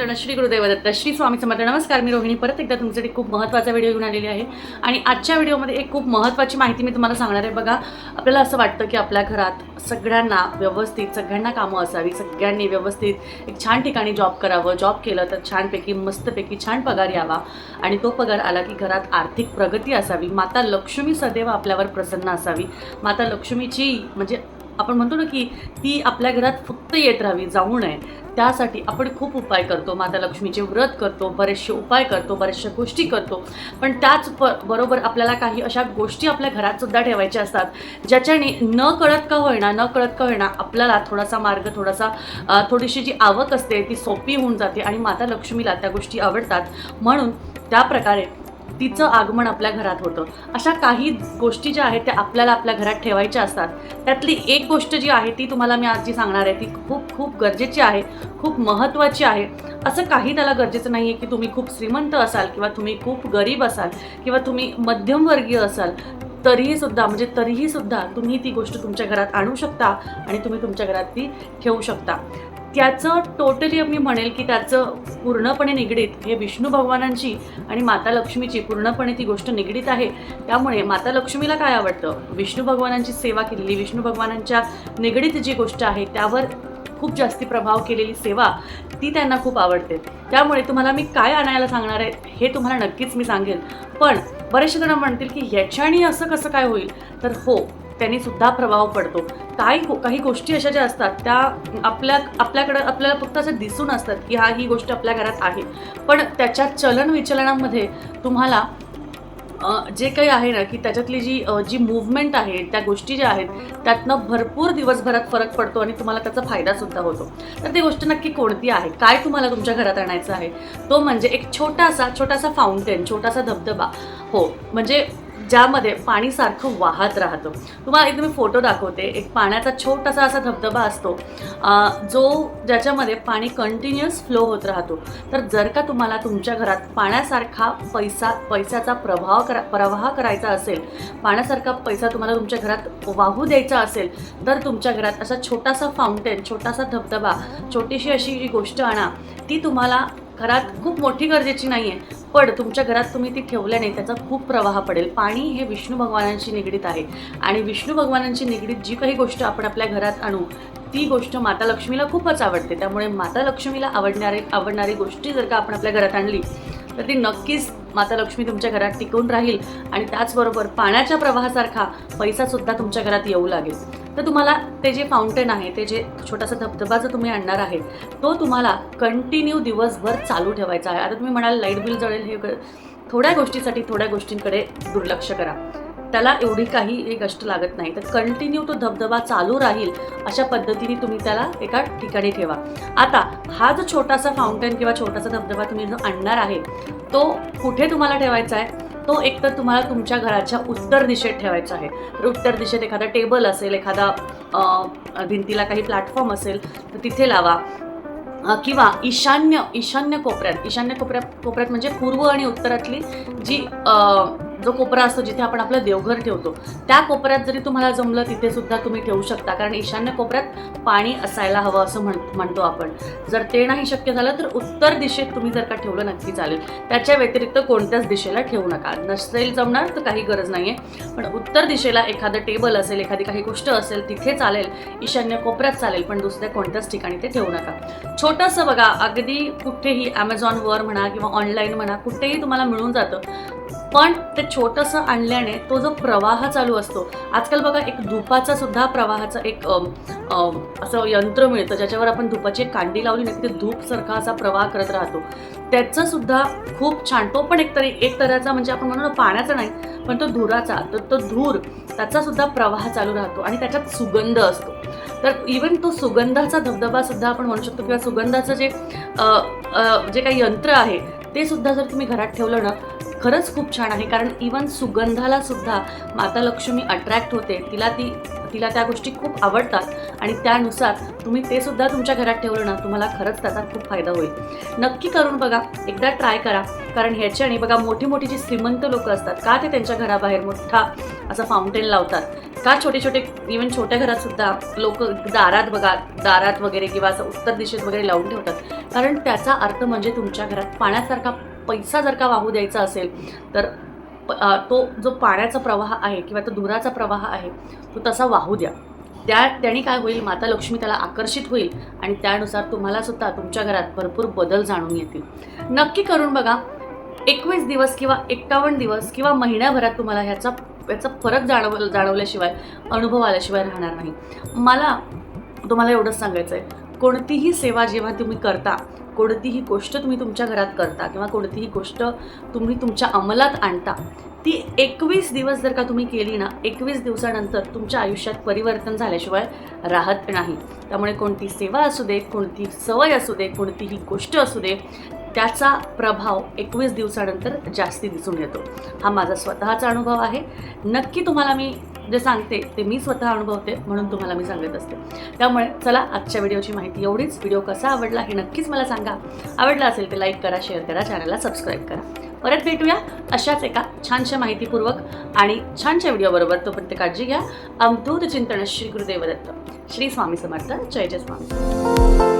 तर श्री गुरुदेवदत्त श्री स्वामी समर्थ. नमस्कार मी रोहिणी. परत एकदा तुमच्यासाठी खूप महत्त्वाचा व्हिडिओ घेऊन आलेली आहे. आणि आजच्या व्हिडिओमध्ये एक खूप महत्त्वाची माहिती मी तुम्हाला सांगणार आहे. बघा आपल्याला असं वाटतं की आपल्या घरात सगळ्यांना व्यवस्थित सगळ्यांना कामं असावी सगळ्यांनी व्यवस्थित एक छान ठिकाणी जॉब करावं जॉब केलं तर छानपैकी मस्तपैकी छान पगार यावा. आणि तो पगार आला की घरात आर्थिक प्रगती असावी. माता लक्ष्मी सदैव आपल्यावर प्रसन्न असावी. माता लक्ष्मीची म्हणजे आपण म्हणतो ना की ती आपल्या घरात फक्त येत राहावी जाऊ नये. त्यासाठी आपण खूप उपाय करतो. माता लक्ष्मीचे व्रत करतो बरेचसे उपाय करतो बऱ्याचशा गोष्टी करतो. पण त्याच ब बरोबर आपल्याला काही अशा गोष्टी आपल्या घरात सुद्धा ठेवायच्या असतात ज्याच्याने न कळत का होईना न कळत का होईना आपल्याला थोडासा मार्ग थोडासा थोडीशी जी आवक असते ती सोपी होऊन जाते आणि माता लक्ष्मीला त्या गोष्टी आवडतात. म्हणून त्या प्रकारे तिचं आगमन आपल्या घरात होतं. अशा काही गोष्टी ज्या आहेत त्या आपल्याला आपल्या घरात ठेवायच्या असतात. त्यातली एक गोष्ट जी आहे ती तुम्हाला मी आज जी सांगणार आहे ती खूप खूप गरजेची आहे खूप महत्त्वाची आहे. असं काही त्याला गरजेचं नाही आहे की तुम्ही खूप श्रीमंत असाल किंवा तुम्ही खूप गरीब असाल किंवा तुम्ही मध्यमवर्गीय असाल. तरीही सुद्धा म्हणजे तरीही सुद्धा तुम्ही ती गोष्ट तुमच्या घरात आणू शकता आणि तुम्ही तुमच्या घरात ती ठेवू शकता. त्याचं टोटली मी म्हणेल की त्याचं पूर्णपणे निगडीत हे विष्णू भगवानांची आणि माता लक्ष्मीची पूर्णपणे ती गोष्ट निगडीत आहे. त्यामुळे माता लक्ष्मीला काय आवडतं? विष्णू भगवानांची सेवा केलेली विष्णू भगवानांच्या निगडीत जी गोष्ट आहे त्यावर खूप जास्ती प्रभाव केलेली सेवा ती त्यांना खूप आवडते. त्यामुळे तुम्हाला मी काय आणायला सांगणार आहे हे तुम्हाला नक्कीच मी सांगेन. पण बरेचसे जण म्हणतील की ह्याच्याने असं कसं काय होईल? तर हो त्यांनी सुद्धा प्रभाव पडतो. काही गो- काही गोष्टी अशा ज्या असतात त्या आपल्या आपल्याकडं आपल्याला फक्त असं दिसून असतात की हा ही गोष्ट आपल्या घरात आहे. पण त्याच्या चलन विचलनामध्ये तुम्हाला जे काही आहे ना की त्याच्यातली जी जी मूवमेंट आहे त्या गोष्टी ज्या आहेत त्यातनं भरपूर दिवसभरात फरक पडतो आणि तुम्हाला त्याचा फायदासुद्धा होतो. तर ती गोष्ट नक्की कोणती आहे? काय तुम्हाला तुमच्या घरात आणायचं आहे? तो म्हणजे एक छोटासा छोटासा फाउंटेन छोटासा धबधबा. हो म्हणजे ज्यामध्ये पाणी सारखं वाहत राहतं. तुम्हाला एक मी फोटो दाखवते. एक पाण्याचा छोटासा असा धबधबा असतो. जो ज्याच्यामध्ये पाणी कंटिन्युअस फ्लो होत राहतो. तर जर का तुम्हाला तुमच्या घरात पाण्यासारखा पैसा पैशाचा प्रभाव करा प्रवाह करायचा असेल पाण्यासारखा पैसा तुम्हाला तुमच्या घरात वाहू द्यायचा असेल तर तुमच्या घरात असा छोटासा फाउंटेन छोटासा धबधबा छोटीशी अशी जी गोष्ट आणा ती तुम्हाला घरात खूप मोठी गरजेची नाही आहे पण तुमच्या घरात तुम्ही ती ठेवल्याने त्याचा खूप प्रवाह पडेल. पाणी हे विष्णू भगवानांशी निगडीत आहे. आणि विष्णू भगवानांशी निगडीत जी काही गोष्ट आपण आपल्या घरात आणू ती गोष्ट माता लक्ष्मीला खूपच आवडते. त्यामुळे माता लक्ष्मीला आवडणारे आवडणारी गोष्टी जर का आपण आपल्या घरात आणली तर ती नक्कीच माता लक्ष्मी तुमच्या घरात टिकून राहील. आणि त्याचबरोबर पाण्याच्या प्रवाहासारखा पैसासुद्धा तुमच्या घरात येऊ लागेल. तर तुम्हाला ते जे फाउंटेन आहे ते जे छोटासा धबधबा जो तुम्ही आणणार आहे तो तुम्हाला कंटिन्यू दिवसभर चालू ठेवायचा आहे. आता तुम्ही म्हणाल लाइट बिल जळेल हे थोड्या गोष्टीसाठी थोड्या गोष्टींकडे दुर्लक्ष करा. त्याला एवढी काही हे गोष्ट लागत नाही. तर कंटिन्यू तो धबधबा चालू राहील अशा पद्धतीने तुम्ही त्याला एका ठिकाणी ठेवा. आता हा जो छोटासा फाउंटेन किंवा छोटासा धबधबा तुम्ही जो आणणार आहे तो कुठे तुम्हाला ठेवायचा आहे? तो एक तर तुम्हाला तुमच्या घराच्या उत्तर दिशेत ठेवायचा आहे. तर उत्तर दिशेत एखादा टेबल असेल एखादा भिंतीला काही प्लॅटफॉर्म असेल तर तिथे लावा. किंवा ईशान्य ईशान्य कोपऱ्यात ईशान्य कोपऱ्यात कोपऱ्यात म्हणजे पूर्व आणि उत्तरातली जी जो कोपरा असतो जिथे आपण आपलं देवघर ठेवतो त्या कोपऱ्यात जरी तुम्हाला जमलं तिथे सुद्धा तुम्ही ठेवू शकता. कारण ईशान्य कोपऱ्यात पाणी असायला हवं असं म्हण म्हणतो आपण. जर ते नाही शक्य झालं तर उत्तर दिशेत तुम्ही जर का ठेवलं नक्की चालेल. त्याच्या व्यतिरिक्त कोणत्याच दिशेला ठेवू नका. नसेल जमणार तर काही गरज नाही आहे पण उत्तर दिशेला एखादं टेबल असेल एखादी काही गोष्ट असेल तिथे चालेल. ईशान्य कोपऱ्यात चालेल पण दुसऱ्या कोणत्याच ठिकाणी ते ठेवू नका. छोटंसं बघा अगदी कुठेही ॲमेझॉनवर म्हणा किंवा ऑनलाईन म्हणा कुठेही तुम्हाला मिळून जातं. पण ते छोटंसं आणल्याने तो जो प्रवाह चालू असतो आजकाल बघा एक धुपाचा सुद्धा प्रवाहाचा एक असं यंत्र मिळतं ज्याच्यावर आपण धुपाची एक कांडी लावली नाही तिथे धूपसारखा असा प्रवाह करत राहतो. त्याचं सुद्धा खूप छान तो पण एक तरी एक तऱ्हेचा म्हणजे आपण म्हणू ना पाण्याचा नाही पण तो धुराचा तर तो धूर त्याचा सुद्धा प्रवाह चालू राहतो आणि त्याच्यात सुगंध असतो. तर इवन तो सुगंधाचा धबधबा सुद्धा आपण म्हणू शकतो किंवा सुगंधाचं जे जे काही यंत्र आहे ते सुद्धा जर तुम्ही घरात ठेवलं ना खरंच खूप छान आहे. कारण इवन सुगंधाला सुद्धा माता लक्ष्मी अट्रॅक्ट होते. तिला ती तिला त्या गोष्टी खूप आवडतात. आणि त्यानुसार तुम्ही ते सुद्धा तुमच्या घरात ठेवलं ना तुम्हाला खरंच त्याचा खूप फायदा होईल. नक्की करून बघा. एकदा ट्राय करा. कारण ह्याच्याने बघा मोठी मोठी जी श्रीमंत लोक असतात का ते त्यांच्या घराबाहेर मोठा असा फाउंटेन लावतात? का छोटे छोटे इवन छोट्या घरात सुद्धा लोक दारात बघा दारात वगैरे किंवा असं उत्तर दिशेत वगैरे लावून ठेवतात? कारण त्याचा अर्थ म्हणजे तुमच्या घरात पाण्यासारखा पैसा जर का वाहू द्यायचा असेल तर प- तो जो पाण्याचा प्रवाह आहे किंवा तो धुराचा प्रवाह आहे तो तसा वाहू द्या. त्या त्याने काय होईल? माता लक्ष्मी त्याला आकर्षित होईल आणि त्यानुसार तुम्हाला सुद्धा तुमच्या घरात भरपूर बदल जाणून येतील. नक्की करून बघा एकवीस दिवस किंवा एक्कावन्न दिवस किंवा महिन्याभरात तुम्हाला ह्याचा याचा फरक जाणव जाणवल्याशिवाय अनुभव आल्याशिवाय राहणार नाही. मला तुम्हाला एवढंच सांगायचं आहे कोणतीही सेवा जेव्हा तुम्ही करता कोणतीही गोष्ट तुम्ही तुमच्या घरात करता किंवा कोणतीही गोष्ट तुम्ही तुमच्या अंमलात आणता ती एकवीस दिवस जर का तुम्ही केली ना एकवीस दिवसानंतर तुमच्या आयुष्यात परिवर्तन झाल्याशिवाय राहत नाही. त्यामुळे कोणती सेवा असू दे कोणती सवय असू दे कोणतीही गोष्ट असू दे त्याचा प्रभाव एकवीस दिवसानंतर जास्ती दिसून येतो. हा माझा स्वतःचा अनुभव आहे. नक्की तुम्हाला मी जे सांगते ते मी स्वतः अनुभवते म्हणून तुम्हाला मी सांगत असते. त्यामुळे चला आजच्या व्हिडिओची माहिती एवढीच. व्हिडिओ कसा आवडला हे नक्कीच मला सांगा. आवडला असेल तर लाईक करा शेअर करा चॅनलला सबस्क्राईब करा. परत भेटूया अशाच एका छानशा माहितीपूर्वक आणि छानशा व्हिडिओबरोबर तोपर्यंत काळजी घ्या. अवधूत चिंतन श्री गुरुदेव दत्त श्री स्वामी समर्थ. जय जय स्वामी.